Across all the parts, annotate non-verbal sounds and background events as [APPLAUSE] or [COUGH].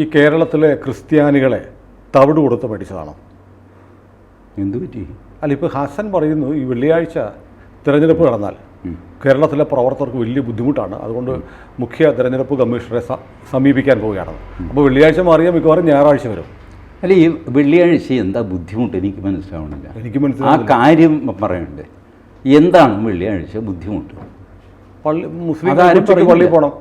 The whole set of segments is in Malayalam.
ഈ കേരളത്തിലെ ക്രിസ്ത്യാനികളെ തവിട് കൊടുത്ത് പഠിച്ചതാണോ? എന്തു പറ്റി? അല്ല ഇപ്പോൾ ഹസൻ പറയുന്നു ഈ വെള്ളിയാഴ്ച തിരഞ്ഞെടുപ്പ് നടന്നാൽ കേരളത്തിലെ പ്രവർത്തകർക്ക് വലിയ ബുദ്ധിമുട്ടാണ്. അതുകൊണ്ട് മുഖ്യ തിരഞ്ഞെടുപ്പ് കമ്മീഷണറെ സമീപിക്കാൻ പോവുകയാണ്. അപ്പോൾ വെള്ളിയാഴ്ച മാറിയാൽ മിക്കവാറും ഞായറാഴ്ച വരും. അല്ല ഈ വെള്ളിയാഴ്ച എന്താ ബുദ്ധിമുട്ട്? എനിക്ക് മനസ്സിലാവണില്ല. എനിക്ക് ആ കാര്യം പറയണ്ടേ? എന്താണ് വെള്ളിയാഴ്ച ബുദ്ധിമുട്ട്? പള്ളി മുസ്ലിം പള്ളിയിൽ പോകണം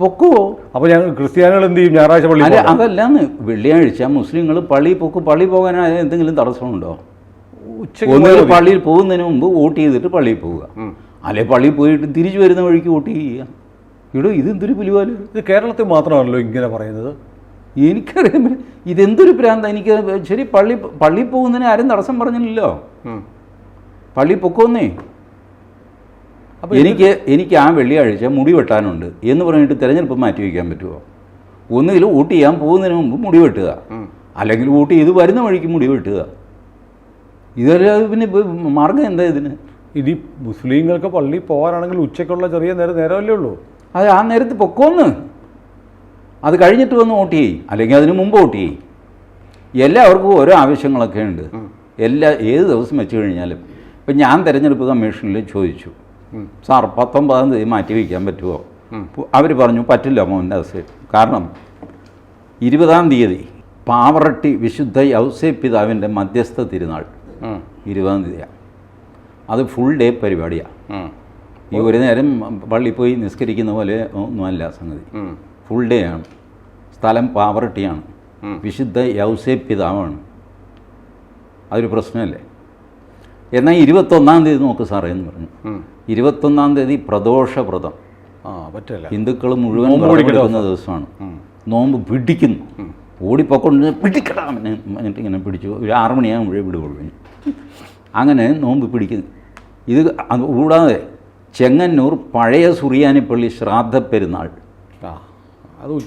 പൊക്കോ അപ്പോൾ ഞങ്ങൾ ക്രിസ്ത്യാനികൾ എന്ത് ചെയ്യും? ഞായറാഴ്ച പള്ളി അല്ല അതല്ലാന്ന്. വെള്ളിയാഴ്ച മുസ്ലിങ്ങൾ പള്ളി പൊക്ക് പള്ളി പോകാനായ എന്തെങ്കിലും തടസ്സമുണ്ടോ? ഉച്ചയ്ക്ക് ഒന്നുകിൽ പള്ളിയിൽ പോകുന്നതിന് മുമ്പ് വോട്ട് ചെയ്തിട്ട് പള്ളിയിൽ പോവുക. അല്ലെ പള്ളിയിൽ പോയിട്ട് തിരിച്ചു വരുന്ന വഴിക്ക് വോട്ട് ചെയ്യുക. ഇവിടെ ഇതെന്തൊരു പുലിവാൽ ഇത് കേരളത്തിൽ മാത്രമാണല്ലോ ഇങ്ങനെ പറയുന്നത്. എനിക്കറിയാം. ഇതെന്തൊരു പ്രാന്ത എനിക്ക് ശരി പള്ളി പള്ളിയിൽ പോകുന്നതിന് ആരും തടസ്സം പറഞ്ഞില്ലല്ലോ. പള്ളി പൊക്കോന്നേ. അപ്പോൾ എനിക്ക് എനിക്ക് ആ വെള്ളിയാഴ്ച മുടി വെട്ടാനുണ്ട് എന്ന് പറഞ്ഞിട്ട് തിരഞ്ഞെടുപ്പ് മാറ്റി വയ്ക്കാൻ പറ്റുമോ ഒന്നുകിൽ വോട്ട് ചെയ്യാൻ പോകുന്നതിന് മുമ്പ് മുടി വെട്ടുക. അല്ലെങ്കിൽ വോട്ട് ചെയ്ത് വരുന്ന വഴിക്ക് മുടി വെട്ടുക. ഇതല്ലാതെ പിന്നെ മാർഗം എന്താ ഇതിന്? ഇനി മുസ്ലിങ്ങൾക്ക് പള്ളി പോകാനാണെങ്കിൽ ഉച്ചയ്ക്കുള്ള ചെറിയ നേരം നേരമല്ലേ ഉള്ളൂ. അത് ആ നേരത്ത് പൊക്കോന്ന്. അത് കഴിഞ്ഞിട്ട് വന്ന് വോട്ട് ചെയ്യും. അല്ലെങ്കിൽ അതിന് മുമ്പ് വോട്ട് ചെയ്യും. എല്ലാവർക്കും ഓരോ ആവശ്യങ്ങളൊക്കെ ഉണ്ട്. എല്ലാ ഏത് ദിവസം വെച്ച് കഴിഞ്ഞാലും. ഇപ്പം ഞാൻ തിരഞ്ഞെടുപ്പ് കമ്മീഷനിൽ ചോദിച്ചു. സാർ പത്തൊമ്പതാം തീയതി മാറ്റി വയ്ക്കാൻ പറ്റുമോ? അവർ പറഞ്ഞു പറ്റില്ല മോഹൻദാസ് കാരണം ഇരുപതാം തീയതി പാവറട്ടി വിശുദ്ധ യൗസേ പിതാവിന്റെ മധ്യസ്ഥ തിരുനാൾ. ഇരുപതാം തീയതിയാണ് അത് ഫുൾ ഡേ പരിപാടിയാണ് ഈ ഒരു നേരം പള്ളി പോയി നിസ്കരിക്കുന്ന പോലെ ഒന്നുമല്ല സംഗതി. ഫുൾ ഡേ ആണ്. സ്ഥലം പാവറട്ടിയാണ്. വിശുദ്ധ യൗസേ പിതാവാണ്. അതൊരു പ്രശ്നമല്ലേ? എന്നാൽ ഇരുപത്തൊന്നാം തീയതി നോക്ക് സാറേ എന്ന് പറഞ്ഞു. ഇരുപത്തൊന്നാം തീയതി പ്രദോഷവ്രതം. പറ്റില്ല. ഹിന്ദുക്കൾ മുഴുവൻ എടുക്കുന്ന ദിവസമാണ്. നോമ്പ് പിടിക്കുന്നു. ഓടിപ്പോക്കൊണ്ട് പിടിക്കടാ എന്നിട്ട് ഇങ്ങനെ പിടിച്ചു. ഒരു ആറ് മണിയാകുമ്പോഴേ വിടുകയുള്ളൂ അങ്ങനെ നോമ്പ് പിടിക്കുന്നു. ഇത് കൂടാതെ ചെങ്ങന്നൂർ പഴയ സുറിയാനിപ്പള്ളി ശ്രാദ്ധ പെരുന്നാൾ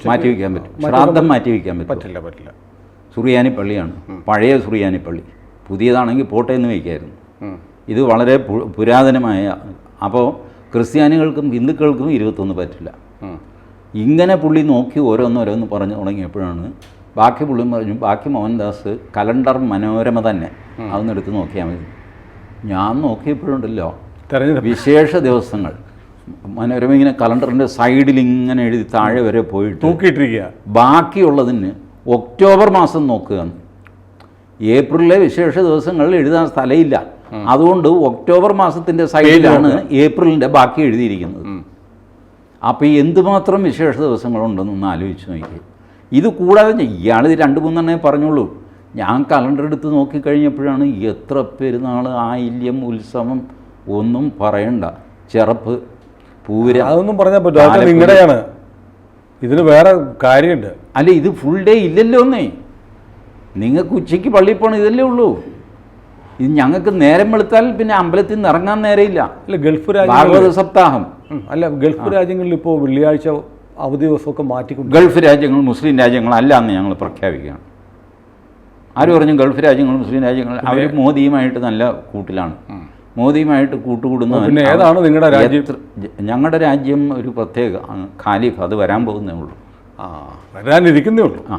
മാറ്റി വയ്ക്കാൻ പറ്റും. ശ്രാദ്ധം മാറ്റി വയ്ക്കാൻ പറ്റും. പറ്റില്ല പറ്റില്ല. സുറിയാനിപ്പള്ളിയാണ്. പഴയ സുറിയാനിപ്പള്ളി. പുതിയതാണെങ്കിൽ പോട്ടെ എന്ന് വയ്ക്കായിരുന്നു. ഇത് വളരെ പുരാതനമായ അപ്പോൾ ക്രിസ്ത്യാനികൾക്കും ഹിന്ദുക്കൾക്കും ഇരുപത്തൊന്ന് പറ്റില്ല. ഇങ്ങനെ പുള്ളി നോക്കി ഓരോന്നോരോന്ന് പറഞ്ഞു തുടങ്ങിയപ്പോഴാണ് ബാക്കി പുള്ളി പറഞ്ഞു ബാക്കി മോഹൻദാസ് കലണ്ടർ മനോരമ തന്നെ. അതൊന്ന് എടുത്ത് നോക്കിയാൽ മതി. ഞാൻ നോക്കിയപ്പോഴുണ്ടല്ലോ വിശേഷ ദിവസങ്ങൾ. മനോരമ ഇങ്ങനെ കലണ്ടറിന്റെ സൈഡിൽ ഇങ്ങനെ എഴുതി താഴെ വരെ പോയിട്ട് നോക്കിയിട്ടിരിക്കുക ബാക്കിയുള്ളതിന് ഒക്ടോബർ മാസം നോക്കുക ഏപ്രിലിലെ വിശേഷ ദിവസങ്ങളിൽ എഴുതാൻ സ്ഥലമില്ല. അതുകൊണ്ട് ഒക്ടോബർ മാസത്തിന്റെ സൈഡിലാണ് ഏപ്രിലിന്റെ ബാക്കി എഴുതിയിരിക്കുന്നത്. അപ്പോൾ എന്തുമാത്രം വിശേഷ ദിവസങ്ങളുണ്ടെന്നൊന്ന് ആലോചിച്ച് നോക്കി ഇത് കൂടാതെ ഇയാളിത് ഇയാൾ ഇത് രണ്ട് മൂന്നെണ്ണേ പറഞ്ഞുള്ളൂ. ഞാൻ കലണ്ടർ എടുത്ത് നോക്കിക്കഴിഞ്ഞപ്പോഴാണ് എത്ര പെരുന്നാൾ ആയില്യം ഉത്സവം ഒന്നും പറയണ്ട. ചെറുപ്പ് പൂര അതൊന്നും പറഞ്ഞാൽ പറ്റും. നിങ്ങളുടെയാണ്. ഇതിന് വേറെ കാര്യമുണ്ട്. അല്ല ഇത് ഫുൾ ഡേ ഇല്ലല്ലോ ഒന്നേ നിങ്ങൾക്ക് ഉച്ചയ്ക്ക് പള്ളിയിൽ പോകണം ഇതല്ലേ ഉള്ളൂ. ഇത് ഞങ്ങൾക്ക് നേരം വെളുത്താൽ പിന്നെ അമ്പലത്തിൽ നിന്ന് ഇറങ്ങാൻ നേരമില്ല. അല്ല ഗൾഫ് ഭാഗവത രാജ്യങ്ങളിൽ സപ്താഹം അല്ല ഗൾഫ് രാജ്യങ്ങളിൽ ഇപ്പോൾ വെള്ളിയാഴ്ച അവധി ദിവസമൊക്കെ മാറ്റിക്കൊണ്ട് ഗൾഫ് രാജ്യങ്ങൾ മുസ്ലിം രാജ്യങ്ങളല്ല എന്ന് ഞങ്ങൾ പ്രഖ്യാപിക്കുകയാണ്. ആര് പറഞ്ഞു ഗൾഫ് രാജ്യങ്ങൾ മുസ്ലിം രാജ്യങ്ങൾ അവർ മോദിയുമായിട്ട് നല്ല കൂട്ടിലാണ്. മോദിയുമായിട്ട് കൂട്ടുകൂടുന്ന പിന്നെ ഏതാണ് നിങ്ങളുടെ രാജ്യം? ഞങ്ങളുടെ രാജ്യം ഒരു പ്രത്യേക ആ, ഖാലിഫ് അത് വരാൻ പോകുന്നേ ഉള്ളൂ. ആ വരാനിരിക്കുന്നേ ഉള്ളൂ. ആ.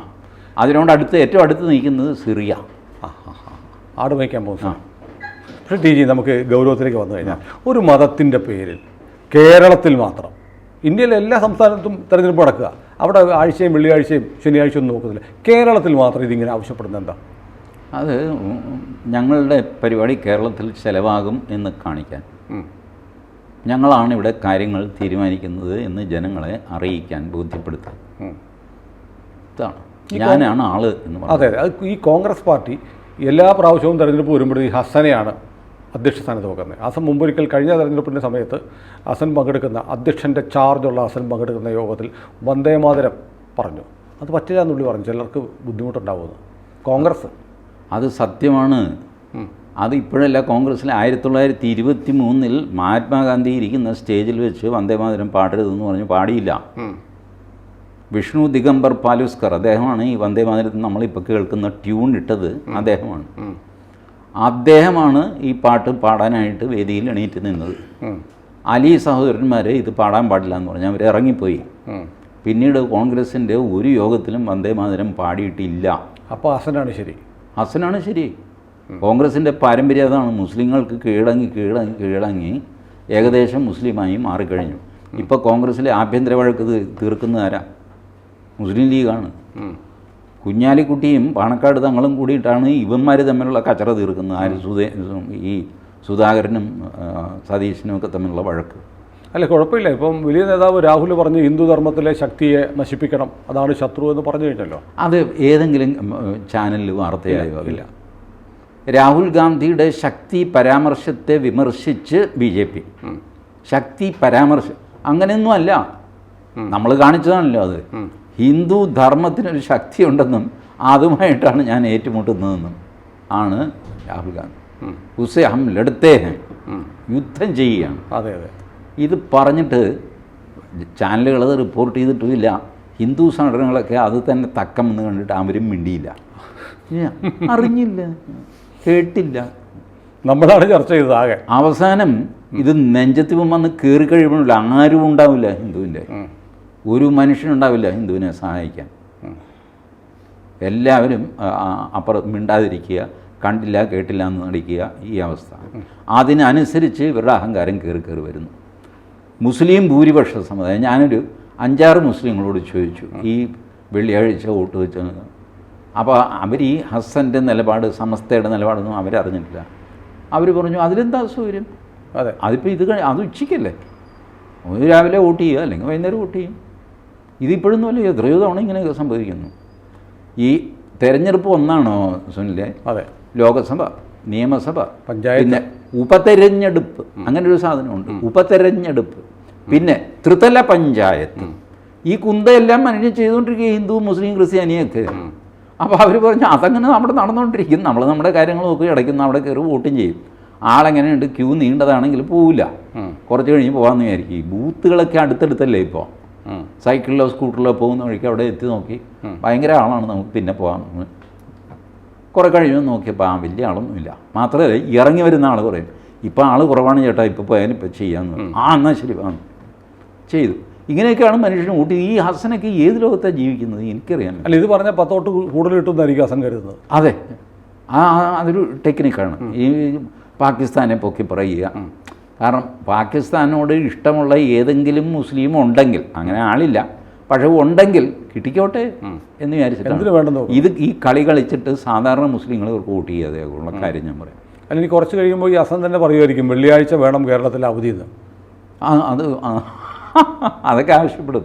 അതിനോട് അടുത്ത് ഏറ്റവും അടുത്ത് നിൽക്കുന്നത് സിറിയ. ആട് മേയ്ക്കാൻ പോകുന്നു പക്ഷേ ടി ജി നമുക്ക് ഗൗരവത്തിലേക്ക് വന്നു കഴിഞ്ഞാൽ ഒരു മതത്തിന്റെ പേരിൽ കേരളത്തിൽ മാത്രം ഇന്ത്യയിലെ എല്ലാ സംസ്ഥാനത്തും തെരഞ്ഞെടുപ്പ് നടക്കുക. അവിടെ ആഴ്ചയും വെള്ളിയാഴ്ചയും ശനിയാഴ്ചയും ഒന്നും നോക്കുന്നില്ല കേരളത്തിൽ മാത്രം ഇതിങ്ങനെ ആവശ്യപ്പെടുന്നത് എന്താ? അത് ഞങ്ങളുടെ പരിപാടി കേരളത്തിൽ ചിലവാകും എന്ന് കാണിക്കാൻ. ഞങ്ങളാണ് ഇവിടെ കാര്യങ്ങൾ തീരുമാനിക്കുന്നത് എന്ന് ജനങ്ങളെ അറിയിക്കാൻ ബോധ്യപ്പെടുത്താൻ ഇതാണ്. ഞാനാണ് ആൾ എന്ന് അത് ഈ കോൺഗ്രസ് പാർട്ടി എല്ലാ പ്രാവശ്യവും തെരഞ്ഞെടുപ്പ് വരുമ്പോഴും ഈ ഹസനെയാണ് അധ്യക്ഷ സ്ഥാനത്ത് വെക്കുന്നത്. ഹസൻ മുമ്പൊരിക്കൽ കഴിഞ്ഞ തെരഞ്ഞെടുപ്പിന്റെ സമയത്ത് ഹസൻ പങ്കെടുക്കുന്ന അധ്യക്ഷന്റെ ചാർജുള്ള ഹസൻ പങ്കെടുക്കുന്ന യോഗത്തിൽ വന്ദേമാതരം പറഞ്ഞു. അത് പറ്റില്ല എന്നുള്ളി പറഞ്ഞു. ചിലർക്ക് ബുദ്ധിമുട്ടുണ്ടാവുമെന്ന് കോൺഗ്രസ്. അത് സത്യമാണ്. അത് ഇപ്പോഴല്ല കോൺഗ്രസ്സിൽ ആയിരത്തി തൊള്ളായിരത്തി ഇരുപത്തി മൂന്നിൽ മഹാത്മാഗാന്ധി ഇരിക്കുന്ന സ്റ്റേജിൽ വെച്ച് വന്ദേമാതരം പാടരുതെന്ന് പറഞ്ഞ് പാടിയില്ല. വിഷ്ണു ദിഗംബർ പാലുസ്കർ അദ്ദേഹമാണ് ഈ വന്ദേ വന്ദേമാതരത്തിൽ നമ്മളിപ്പോൾ കേൾക്കുന്ന ട്യൂൺ ഇട്ടത് അദ്ദേഹമാണ്. അദ്ദേഹമാണ് ഈ പാട്ട് പാടാനായിട്ട് വേദിയിൽ എണീറ്റ് നിന്നത്. അലി സഹോദരന്മാർ ഇത് പാടാൻ പാടില്ല എന്ന് പറഞ്ഞാൽ അവർ ഇറങ്ങിപ്പോയി. പിന്നീട് കോൺഗ്രസിന്റെ ഒരു യോഗത്തിലും വന്ദേ മാതരം പാടിയിട്ടില്ല. അപ്പോൾ ഹസനാണ് ശരി. ഹസനാണ് ശരി. കോൺഗ്രസിന്റെ പാരമ്പര്യം അതാണ്. മുസ്ലിങ്ങൾക്ക് കീഴടങ്ങി കീഴടങ്ങി കീഴടങ്ങി ഏകദേശം മുസ്ലിമായി മാറിക്കഴിഞ്ഞു. ഇപ്പോൾ കോൺഗ്രസിലെ ആഭ്യന്തര വഴക്ക് തീർക്കുന്നതാരാണ് ആരാ? മുസ്ലിം ലീഗാണ്. കുഞ്ഞാലിക്കുട്ടിയും പാണക്കാട് തങ്ങളും കൂടിയിട്ടാണ് ഇവന്മാർ തമ്മിലുള്ള കച്ചറ തീർക്കുന്നത്. ആര് സുധേ ഈ സുധാകരനും സതീശനും ഒക്കെ തമ്മിലുള്ള വഴക്ക്. അല്ല കുഴപ്പമില്ല. ഇപ്പം വലിയ നേതാവ് രാഹുൽ പറഞ്ഞ് ഹിന്ദു ധർമ്മത്തിലെ ശക്തിയെ നശിപ്പിക്കണം. അതാണ് ശത്രു എന്ന് പറഞ്ഞു കഴിഞ്ഞല്ലോ. അത് ഏതെങ്കിലും ചാനലിൽ വാർത്തയായോ ഇല്ല രാഹുൽ ഗാന്ധിയുടെ ശക്തി പരാമർശത്തെ വിമർശിച്ച് ബി ജെ പി. ശക്തി പരാമർശം അങ്ങനെയൊന്നും അല്ല. നമ്മൾ കാണിച്ചതാണല്ലോ അത്. ഹിന്ദു ധർമ്മത്തിനൊരു ശക്തി ഉണ്ടെന്നും അതുമായിട്ടാണ് ഞാൻ ഏറ്റുമുട്ടുന്നതെന്നും ആണ് രാഹുൽ ഗാന്ധി. ഉസേ ഹം ലടുത്തേ ഹെ. യുദ്ധം ചെയ്യുകയാണ്. അതെ അതെ. ഇത് പറഞ്ഞിട്ട് ചാനലുകൾ അത് റിപ്പോർട്ട് ചെയ്തിട്ടുമില്ല. ഹിന്ദു സംഘടനകളൊക്കെ അത് തന്നെ തക്കമെന്ന് കണ്ടിട്ട് അവരും മിണ്ടിയില്ല. അറിഞ്ഞില്ല. കേട്ടില്ല. നമ്മളാണ് ചർച്ച ചെയ്തത് ആകെ. അവസാനം ഇത് നെഞ്ചത്തിപ്പം വന്ന് കയറി കഴിയുമ്പോഴില്ല ആരും ഉണ്ടാവില്ല ഹിന്ദുവിന്റെ. ഒരു മനുഷ്യനുണ്ടാവില്ല ഹിന്ദുവിനെ സഹായിക്കാൻ. എല്ലാവരും അപ്പുറം മിണ്ടാതിരിക്കുക കണ്ടില്ല കേട്ടില്ല എന്ന് നടിക്കുക ഈ അവസ്ഥ. അതിനനുസരിച്ച് ഇവരുടെ അഹങ്കാരം കയറി കയറി വരുന്നു. മുസ്ലിം ഭൂരിപക്ഷ സമുദായം ഞാനൊരു അഞ്ചാറ് മുസ്ലിങ്ങളോട് ചോദിച്ചു ഈ വെള്ളിയാഴ്ച വോട്ട് വെച്ച് അപ്പോൾ അവർ ഈ ഹസ്സന്റെ നിലപാട് സമസ്തയുടെ നിലപാടൊന്നും അവരറിഞ്ഞിട്ടില്ല അവർ പറഞ്ഞു അതിലെന്താ സൗകര്യം അതെ. അതിപ്പോൾ ഇത് അത് ഉച്ചയ്ക്കല്ലേ? ഒന്ന് രാവിലെ വോട്ട് ചെയ്യുക അല്ലെങ്കിൽ വൈകുന്നേരം വോട്ട് ചെയ്യും. ഇതിപ്പോഴൊന്നും അല്ല എത്രയോ തവണ ഇങ്ങനെ സംഭവിക്കുന്നു. ഈ തെരഞ്ഞെടുപ്പ് ഒന്നാണോ സുനിലെ? അതെ. ലോകസഭ നിയമസഭ പഞ്ചായത്ത്. പിന്നെ ഉപതെരഞ്ഞെടുപ്പ് അങ്ങനെ ഒരു സാധനമുണ്ട്. ഉപതെരഞ്ഞെടുപ്പ്. പിന്നെ ത്രിതല പഞ്ചായത്ത്. ഈ കുന്തയെല്ലാം മനുഷ്യൻ ചെയ്തുകൊണ്ടിരിക്കുക ഹിന്ദു മുസ്ലിം ക്രിസ്ത്യാനിയൊക്കെ അപ്പോൾ അവർ പറഞ്ഞു അതങ്ങനെ നമ്മുടെ നടന്നുകൊണ്ടിരിക്കും. നമ്മൾ നമ്മുടെ കാര്യങ്ങൾ നോക്കി ഇടയ്ക്കുന്ന അവിടെ കയറി വോട്ടും ചെയ്യും. ആളെങ്ങനെയുണ്ട്? ക്യൂ നീണ്ടതാണെങ്കിൽ പോവില്ല. കുറച്ച് കഴിഞ്ഞ് പോകാമെന്ന് വിചാരിക്കും. ഈ ബൂത്തുകളൊക്കെ അടുത്തടുത്തല്ലേ ഇപ്പോൾ. സൈക്കിളിലോ സ്കൂട്ടറിലോ പോകുന്ന വഴിക്ക് അവിടെ എത്തി നോക്കി. ഭയങ്കര ആളാണ് നമുക്ക് പിന്നെ പോകാം കുറേ കഴിഞ്ഞു നോക്കിയപ്പോൾ ആ വലിയ ആളൊന്നുമില്ല മാത്രമല്ല ഇറങ്ങി വരുന്ന ആൾ കുറേ. ഇപ്പോൾ ആൾ കുറവാണ് ചേട്ടാ ഇപ്പോൾ പോയാലും ഇപ്പം ചെയ്യാമെന്ന് ആ എന്നാൽ ശരി വാ ചെയ്തു. ഇങ്ങനെയൊക്കെയാണ് മനുഷ്യൻ കൂട്ടി ഈ ഹസനൊക്കെ ഏത് ലോകത്താണ് ജീവിക്കുന്നത്? എനിക്കറിയാൻ അല്ല ഇത് പറഞ്ഞാൽ പത്തോട്ട് കൂടുതൽ കിട്ടുമെന്നായിരിക്കും ഹസൻ കരുതുന്നത്. അതെ. ആ ആ- അതൊരു ടെക്നിക്കാണ്. ഈ പാകിസ്ഥാനെ പൊക്കി പറയുക. കാരണം പാകിസ്ഥാനോട് ഇഷ്ടമുള്ള ഏതെങ്കിലും മുസ്ലിം ഉണ്ടെങ്കിൽ അങ്ങനെ ആളില്ല പക്ഷേ ഉണ്ടെങ്കിൽ കിട്ടിക്കോട്ടെ എന്ന് വിചാരിച്ചിട്ടാണ്. ഇത് ഈ കളി കളിച്ചിട്ട് സാധാരണ മുസ്ലിങ്ങൾ ഇവർക്ക് വോട്ട് ചെയ്യാതെ ഉള്ള കാര്യം ഞാൻ പറയാം. അല്ല ഇനി കുറച്ച് കഴിയുമ്പോൾ ഈ അസം തന്നെ പറയുമായിരിക്കും വെള്ളിയാഴ്ച വേണം കേരളത്തിൽ അവധി എന്ന്. ആ അത് [LAUGHS] അതൊക്കെ ആവശ്യപ്പെടും.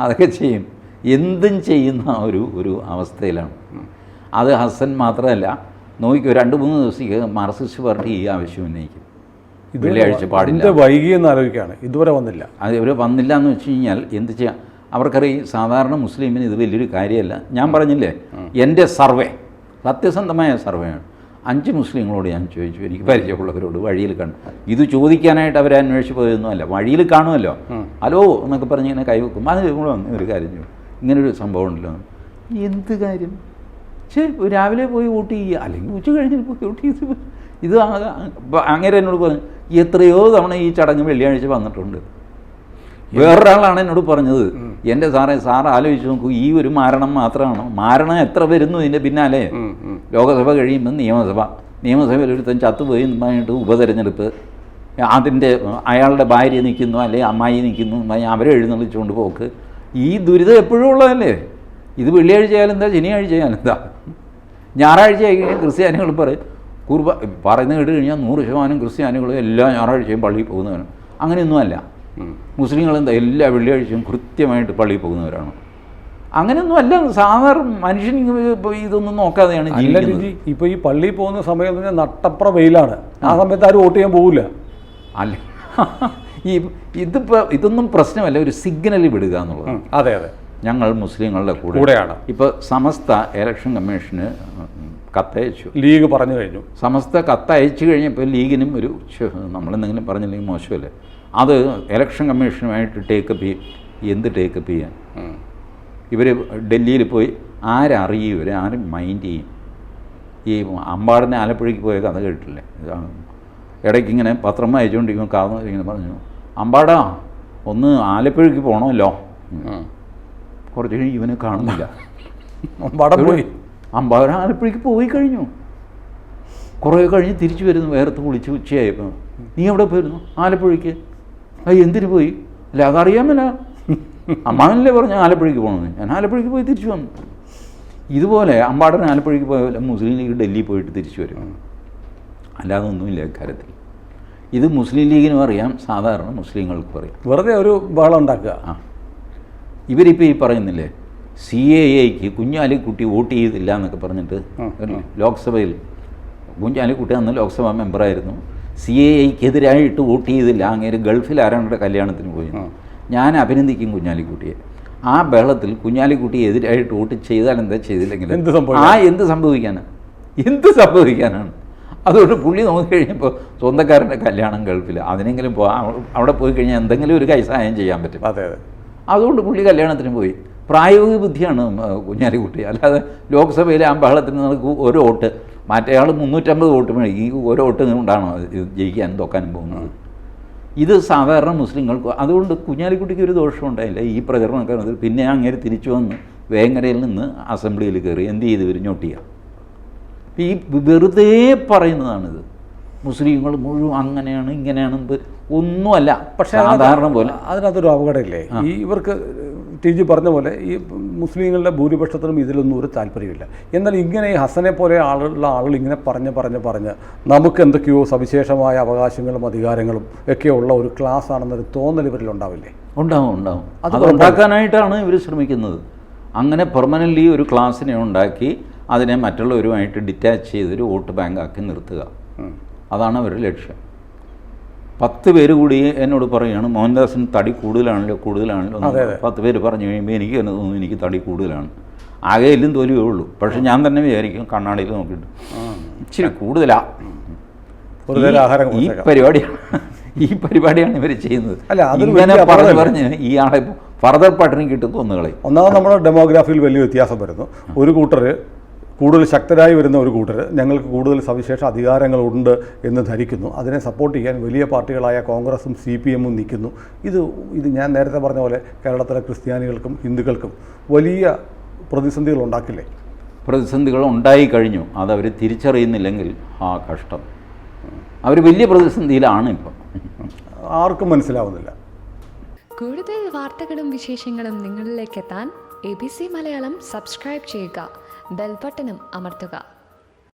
അതൊക്കെ ചെയ്യും. എന്തും ചെയ്യുന്ന ഒരു ഒരു അവസ്ഥയിലാണ്. അത് ഹസൻ മാത്രമല്ല നോക്കിക്കോ രണ്ട് മൂന്ന് ദിവസത്തേക്ക് മാർക്സിസ്റ്റ് പാർട്ടി ഈ ആവശ്യം ഉന്നയിക്കും. വെള്ളിയാഴ്ച പാടില്ല. വൈകിയെന്ന് ആലോചിക്കുകയാണ്. ഇതുവരെ വന്നില്ല. അത് ഇവർ വന്നില്ല എന്ന് വെച്ച് കഴിഞ്ഞാൽ എന്ത് ചെയ്യാം? അവർക്കറിയാം സാധാരണ മുസ്ലിമിന് ഇത് വലിയൊരു കാര്യമല്ല. ഞാൻ പറഞ്ഞില്ലേ എന്റെ സർവേ സത്യസന്ധമായ സർവേയാണ് അഞ്ച് മുസ്ലിങ്ങളോട് ഞാൻ ചോദിച്ചു. എനിക്ക് പരിചയമുള്ളവരോട് വഴിയിൽ കണ്ടു. ഇത് ചോദിക്കാനായിട്ട് അവർ അന്വേഷിച്ച് പോയൊന്നുമല്ല വഴിയിൽ കാണുമല്ലോ. ഹലോ എന്നൊക്കെ പറഞ്ഞ് ഇങ്ങനെ കൈവെക്കും അത് ഇവിടെ വന്ന് ഒരു കാര്യം ചെയ്യും. ഇങ്ങനൊരു സംഭവം ഉണ്ടല്ലോ. എന്ത് കാര്യം? ശരി രാവിലെ പോയി വോട്ട് ചെയ്യുക. അല്ലെങ്കിൽ ഉച്ച കഴിഞ്ഞിട്ട് പോയി വോട്ട് ചെയ്ത് ഇത് അങ്ങനെ എന്നോട് പറഞ്ഞു എത്രയോ തവണ ഈ ചടങ്ങ് വെള്ളിയാഴ്ച വന്നിട്ടുണ്ട്. വേറൊരാളാണ് എന്നോട് പറഞ്ഞത് എന്റെ സാറേ സാർ ആലോചിച്ച് നോക്കൂ ഈ ഒരു മാരണം മാത്രമാണ്? മാരണം എത്ര വരുന്നു ഇതിന്റെ പിന്നാലെ? ലോകസഭ കഴിയുമ്പോൾ നിയമസഭ നിയമസഭയിൽ ഒരുത്തൻ ചത്തുപോയി നിന്നായിട്ട് പറഞ്ഞിട്ട് ഉപതെരഞ്ഞെടുപ്പ് അതിന്റെ അയാളുടെ ഭാര്യ നിൽക്കുന്നു അല്ലെങ്കിൽ അമ്മായി നിൽക്കുന്നു അവരെ എഴുന്നള്ളിച്ചുകൊണ്ട് പോക്ക്. ഈ ദുരിതം എപ്പോഴും ഉള്ളതല്ലേ? ഇത് വെള്ളിയാഴ്ച എന്താ ശനിയാഴ്ച എന്താ? ഞായറാഴ്ച ആയി കഴിഞ്ഞാൽ ക്രിസ്ത്യാനികൾ പറയും കുർബ പറയുന്ന കേട്ട് കഴിഞ്ഞാൽ നൂറ് ശതമാനം ക്രിസ്ത്യാനികളും എല്ലാ ഞായറാഴ്ചയും പള്ളിയിൽ പോകുന്നവരാണ്. അങ്ങനെയൊന്നുമല്ല. മുസ്ലിങ്ങൾ എന്താ എല്ലാ വെള്ളിയാഴ്ചയും കൃത്യമായിട്ട് പള്ളിയിൽ പോകുന്നവരാണ്. അങ്ങനെയൊന്നും അല്ല സാധാരണ മനുഷ്യൻ ഇതൊന്നും നോക്കാതെയാണ് ജീവിക്കുന്നത്. ലിജി ഈ പള്ളിയിൽ പോകുന്ന സമയം എന്ന് പറഞ്ഞാൽ നട്ടപ്ര വെയിലാണ്. ആ സമയത്ത് ആരും വോട്ട് ചെയ്യാൻ പോകില്ല അല്ല. ഈ ഇതിപ്പോൾ ഇതൊന്നും പ്രശ്നമല്ല. ഒരു സിഗ്നൽ വിടുക എന്നുള്ളത്. അതെ അതെ. ഞങ്ങൾ മുസ്ലിങ്ങളുടെ കൂടെ. കൂടെയാണ്. ഇപ്പോൾ സമസ്ത ഇലക്ഷൻ കമ്മീഷന് കത്തയച്ചു. ലീഗ് പറഞ്ഞു കഴിഞ്ഞു. സമസ്ത കത്തയച്ചു കഴിഞ്ഞപ്പോൾ ലീഗിനും ഒരു നമ്മളെന്തെങ്കിലും പറഞ്ഞില്ലെങ്കിൽ മോശമല്ലേ? അത് ഇലക്ഷൻ കമ്മീഷനുമായിട്ട് ടേക്കപ്പ് ചെയ്യും. എന്ത് ടേക്കപ്പ് ചെയ്യാൻ. ഇവർ ഡൽഹിയിൽ പോയി ആരറിയും ഇവർ ആരും മൈൻഡ് ചെയ്യും. ഈ അമ്പാടിനെ ആലപ്പുഴയ്ക്ക് പോയ കഥ കേട്ടില്ലേ ഇടയ്ക്ക് ഇങ്ങനെ പത്രം വായിച്ചുകൊണ്ടിരിക്കുമ്പോൾ കാർന്ന് ഇങ്ങനെ പറഞ്ഞു അമ്പാടാ ഒന്ന് ആലപ്പുഴയ്ക്ക് പോകണമല്ലോ. കുറച്ച് കഴിഞ്ഞ് ഇവനെ കാണുന്നില്ല. അമ്പാട പോയി. അമ്പാവൻ ആലപ്പുഴയ്ക്ക് പോയി കഴിഞ്ഞു. കുറേ കഴിഞ്ഞ് തിരിച്ചു വരുന്നു വേർത്ത് കുളിച്ച് ഉച്ചയായപ്പോൾ. നീ എവിടെ പോയിരുന്നു? ആലപ്പുഴയ്ക്ക്. അത് എന്തിനു പോയി? അല്ല അതറിയാമല്ല. അമ്മാവനല്ലേ പറഞ്ഞു ആലപ്പുഴയ്ക്ക് പോകണമെന്ന് ഞാൻ ആലപ്പുഴയ്ക്ക് പോയി തിരിച്ചു വന്നു. ഇതുപോലെ അമ്പാടൻ ആലപ്പുഴയ്ക്ക് പോയ മുസ്ലിം ലീഗ് ഡൽഹി പോയിട്ട് തിരിച്ചു വരും. അല്ലാതെ ഒന്നുമില്ല ഇക്കാര്യത്തിൽ. ഇത് മുസ്ലിം ലീഗിനും അറിയാം സാധാരണ മുസ്ലിങ്ങൾക്കും അറിയാം. വെറുതെ ഒരു ബഹളം ഉണ്ടാക്കുക. ആ. ഇവരിപ്പോൾ ഈ പറയുന്നില്ലേ സി എ എക്ക് കുഞ്ഞാലിക്കുട്ടി വോട്ട് ചെയ്തില്ല എന്നൊക്കെ പറഞ്ഞിട്ട് ലോക്സഭയിൽ കുഞ്ഞാലിക്കുട്ടി അന്ന് ലോക്സഭാ മെമ്പറായിരുന്നു. സി എ എതിരായിട്ട് വോട്ട് ചെയ്തില്ല. അങ്ങനെ ഗൾഫിൽ ആരാണ്ട് കല്യാണത്തിന് പോയി ഞാൻ അഭിനന്ദിക്കും കുഞ്ഞാലിക്കുട്ടിയെ. ആ ബഹളത്തിൽ കുഞ്ഞാലിക്കുട്ടി എതിരായിട്ട് വോട്ട് ചെയ്താൽ എന്താ ചെയ്തില്ലെങ്കിൽ? എന്ത് സംഭവിക്കും? ആ എന്ത് സംഭവിക്കാനാണ് എന്ത് സംഭവിക്കാനാണ്? അതുകൊണ്ട് പുള്ളി നോക്കിക്കഴിഞ്ഞപ്പോൾ സ്വന്തക്കാരന്റെ കല്യാണം ഗൾഫിൽ അതിനെങ്കിലും പോ അവിടെ പോയി കഴിഞ്ഞാൽ എന്തെങ്കിലും ഒരു കൈസഹായം ചെയ്യാൻ പറ്റും. അതെ അതെ. അതുകൊണ്ട് പുള്ളി കല്യാണത്തിന് പോയി. പ്രായോഗിക ബുദ്ധിയാണ് കുഞ്ഞാലിക്കുട്ടി അല്ലാതെ ലോക്സഭയിലെ ആ ബഹളത്തിൽ നമുക്ക് ഒരു വോട്ട് മറ്റേയാൾ മുന്നൂറ്റമ്പത് വോട്ട് മേടിക്കും ഈ ഒരു വോട്ട് കൊണ്ടാണോ ജയിക്കാൻ ജയിക്കാനും തോക്കാനും പോകുന്നത്? ഇത് സാധാരണ മുസ്ലിങ്ങൾക്ക് അതുകൊണ്ട് കുഞ്ഞാലിക്കുട്ടിക്ക് ഒരു ദോഷം ഉണ്ടായില്ല. ഈ പ്രചരണമൊക്കെ. പിന്നെ അങ്ങനെ തിരിച്ചു വന്ന് വേങ്ങരയിൽ നിന്ന് അസംബ്ലിയിൽ കയറി എന്ത് ചെയ്ത് വിരിഞ്ഞോട്ടിയ ഞൊട്ടിയ? ഈ വെറുതെ പറയുന്നതാണിത്. മുസ്ലിങ്ങൾ മുഴുവൻ അങ്ങനെയാണ് ഇങ്ങനെയാണ് ഒന്നുമല്ല. പക്ഷേ സാധാരണ പോലെ. അതിനകത്തൊരു അപകടമില്ലേ? ഈ ഇവർക്ക് ടി ജി പറഞ്ഞ പോലെ ഈ മുസ്ലിങ്ങളുടെ ഭൂരിപക്ഷത്തിനും ഇതിലൊന്നും ഒരു താല്പര്യമില്ല. എന്നാൽ ഇങ്ങനെ ഈ ഹസനെ പോലെ ആളുള്ള ആളുകൾ ഇങ്ങനെ പറഞ്ഞ് പറഞ്ഞ് പറഞ്ഞ് നമുക്ക് എന്തൊക്കെയോ സവിശേഷമായ അവകാശങ്ങളും അധികാരങ്ങളും ഒക്കെ ഉള്ള ഒരു ക്ലാസ് ആണെന്നൊരു തോന്നൽ ഇവരിൽ ഉണ്ടാവില്ലേ? ഉണ്ടാവും ഉണ്ടാവും. അത് ഉണ്ടാക്കാനായിട്ടാണ് ഇവർ ശ്രമിക്കുന്നത്. അങ്ങനെ പെർമനന്റ്ലി ഒരു ക്ലാസ്സിനെ ഉണ്ടാക്കി അതിനെ മറ്റുള്ളവരുമായിട്ട് ഡിറ്റാച്ച് ചെയ്തൊരു വോട്ട് ബാങ്ക് ആക്കി നിർത്തുക. അതാണ് അവരുടെ ലക്ഷ്യം. പത്ത് പേര് കൂടി എന്നോട് പറയുകയാണ് മോഹൻദാസിന് തടി കൂടുതലാണല്ലോ കൂടുതലാണല്ലോ. എന്ന്. പത്ത് പേര് പറഞ്ഞു കഴിയുമ്പോൾ എനിക്ക് തന്നെ തോന്നുന്നു എനിക്ക് തടി കൂടുതലാണ്. ആകെ എല്ലും തോലുവേ ഉള്ളൂ. പക്ഷെ ഞാൻ തന്നെ വിചാരിക്കും കണ്ണാടിയിൽ നോക്കിയിട്ട്. ഇച്ചിരി കൂടുതലാണ് ഈ- പരിപാടിയാണ് ഈ പരിപാടിയാണ് ഇവർ ചെയ്യുന്നത്. അല്ല, അത് പറഞ്ഞു പറഞ്ഞ് ഈ ആളെ ഫർദർ പാട്ടിന് കിട്ടും കൊന്നുകളയും ഒന്നാമത് നമ്മുടെ ഡെമോഗ്രാഫിയിൽ വലിയ വ്യത്യാസം വരുന്നു. ഒരു കൂട്ടർ കൂടുതൽ ശക്തരായി വരുന്ന ഒരു കൂട്ടർ ഞങ്ങൾക്ക് കൂടുതൽ സവിശേഷ അധികാരങ്ങളുണ്ട് എന്ന് ധരിക്കുന്നു. അതിനെ സപ്പോർട്ട് ചെയ്യാൻ വലിയ പാർട്ടികളായ കോൺഗ്രസും സി പി എമ്മും നിൽക്കുന്നു. ഇത് ഇത് ഞാൻ നേരത്തെ പറഞ്ഞ പോലെ കേരളത്തിലെ ക്രിസ്ത്യാനികൾക്കും ഹിന്ദുക്കൾക്കും വലിയ പ്രതിസന്ധികൾ ഉണ്ടാക്കില്ലേ? പ്രതിസന്ധികൾ ഉണ്ടായി കഴിഞ്ഞു. അതവർ തിരിച്ചറിയുന്നില്ലെങ്കിൽ ആ കഷ്ടം. അവർ വലിയ പ്രതിസന്ധിയിലാണ് ഇപ്പം. ആർക്കും മനസ്സിലാവുന്നില്ല. കൂടുതൽ വാർത്തകളും വിശേഷങ്ങളും നിങ്ങളിലേക്ക് എത്താൻ A B C Malayalam subscribe ചെയ്യുക. ബെൽബട്ടനും അമർത്തുക.